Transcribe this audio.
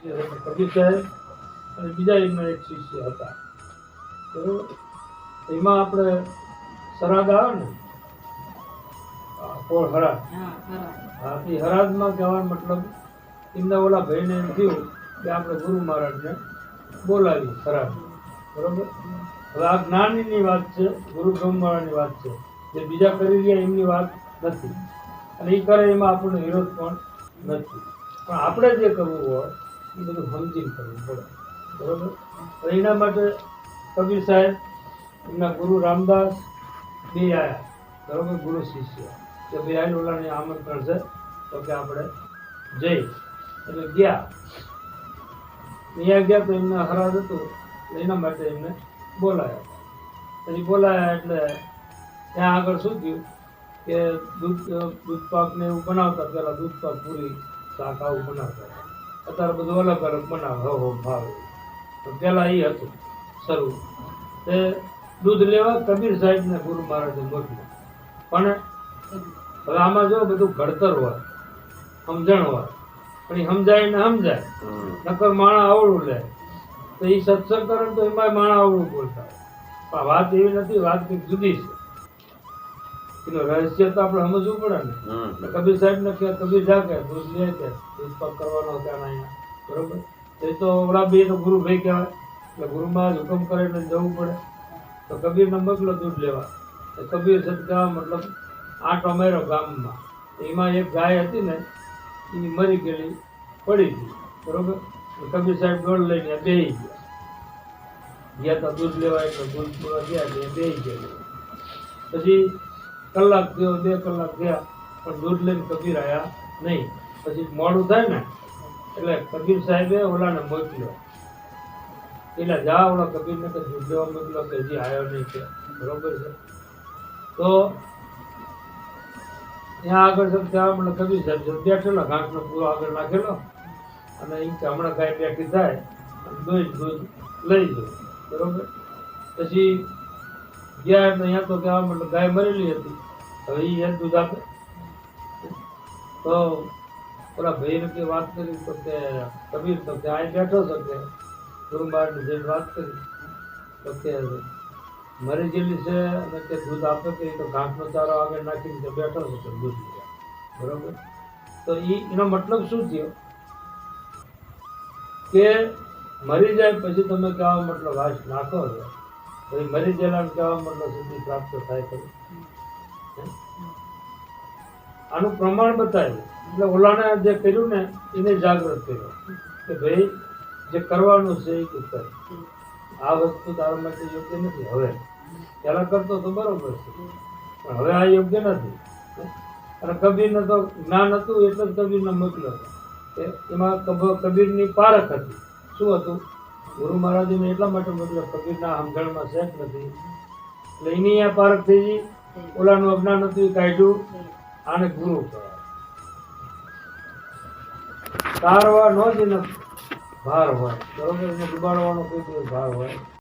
કબીર સાહેબ અને બીજા એમના એક શિષ્ય હતા. બરોબર એમાં આપણે સરાદ આવે ને? કોળ હરાદ હા એ હરાદમાં કહેવાનો મતલબ એમના ઓલા ભાઈને એમ થયું કે આપણે ગુરુ મહારાજને બોલાવી ખરાબ બરોબર? હવે આ જ્ઞાનીની વાત છે ગુરુ બ્રહ્મવાળાની વાત છે. જે બીજા કરી રહ્યા એમની વાત નથી. અને એ કરે એમાં આપણને વિરોધ પણ નથી. પણ આપણે જે કરવું હોય એ બધું સમજીને કરવું પડે. બરોબર? એના માટે કબીર સાહેબ, એમના ગુરુ રામદાસ બે આવ્યા બરોબર? ગુરુ શિષ્ય. કે ભાઈ આઈ ઓલાને આમંત્રણ છે, તો કે આપણે જઈ. એટલે ગયા. અહીંયા ગયા તો એમને હરાજ હતું. એના માટે એમને બોલાયા. પછી બોલાયા એટલે ત્યાં આગળ શું થયું? કે દૂધ દૂધ પાક એવું બનાવતા, પહેલા દૂધ પાક પૂરી શાક આવું બનાવતા અત્યારે બધું અલગ અલગ બનાવે. હો હો ભાવે. તો પહેલાં એ હતું શરૂ. તે દૂધ લેવા કબીર સાહેબને ગુરુ મહારાજે મોકલ્યું. પણ હવે આમાં જો બધું ઘડતર હોય સમજણ હોય પણ એ સમજાય ને સમજાય. નકર માણા આવડું લે. તો એ સત્સંગ કરે તો એમાં માણા આવડું બોલતા પણ વાત એવી નથી વાત કંઈક જુદી છે. એનું રહસ્ય તો આપણે સમજવું પડે ને. કબીર સાહેબ ને કે કબીર જા કે દૂધ લે કે પુષ્પક કરવાનો હતા અહીંયા. બરોબર? એ તો ઓલા બે તો ગુરુ ભાઈ કહેવાય. એટલે ગુરુ મહારાજ હુકમ કરે એટલે જવું પડે. તો કબીરને મોકલો દૂધ લેવા. તો કબીર સદગા મતલબ આઠ અમેરો ગામમાં. એમાં એક ગાય હતી ને એ મરી ગયેલી પડી ગઈ. બરોબર? કબીર સાહેબ દોડ લઈને બેહી ગયા ગયા તો દૂધ લેવા એટલે દૂધ ગયા બે બેહી ગયા પછી કલાક થયો બે કલાક ગયા, પણ દૂધ લઈને કબીર આવ્યા નહીં. પછી મોડું થાય ને, એટલે કબીર સાહેબે ઓલાને મોકલ્યો. એટલે જા ઓલા કબીરને કે દૂધ લેવા મોકલ્યો કે હજી આવ્યો નહીં કે. બરોબર છે? તો ત્યાં આગળ છે ત્યાં મને કબીર સાહેબ છે બેઠેલો ઘાસનો પૂરો આગળ નાખેલો. અને કે હમણાં ગાય બેઠી થાય દોઈ દૂધ લઈ જાઓ બરોબર? પછી ગયા એટલે અહીંયા તો કહેવા મતલબ ગાય મરેલી હતી. હવે એ દૂધ આપે તો પેલા ભાઈ કે વાત કરી તો કે, કબીર તો કે અહીં બેઠો છો કે ગુરુબારની જેમ વાત કરી, તો કે મરી જેલી છે અને તે દૂધ આપે કે તો ઘાસનો ચારો આગળ નાખીને તે બેઠો છે તો દૂધ બરાબર? તો એ એનો મતલબ શું થયો? કે મરી જાય પછી તમે કહેવા મતલબ વાસ નાખો છો. તો એ મરી ગયેલાને કહેવા મતલબ સુધી પ્રાપ્ત થાય ખરું. આનું પ્રમાણ બતાવ્યું. એટલે ઓલાને જે કર્યું ને, એને જાગૃત કર્યો કે ભાઈ, જે કરવાનું છે એ તું કર. આ વસ્તુ તારા માટે યોગ્ય નથી. હવે, પહેલાં કરતો તો બરોબર છે. પણ હવે આ યોગ્ય નથી. અને કબીરને તો જ્ઞાન હતું એટલે જ કબીરને મોકલ્યો કે એમાં કબ- કબીરની પારખ હતી. શું હતું? ગુરુ મહારાજને એટલા માટે મોકલ્યો, કબીરના સમજણમાં સેટ નથી. એટલે એની આ પારખ થઈ ગઈ. ઓલાનું અજ્ઞાન હતું એ કાઢ્યું આને ગુરુ કહેવાય તારવા નો જ ભાર હોય બરોબર એને ડુબાડવાનો કોઈ ભાર હોય.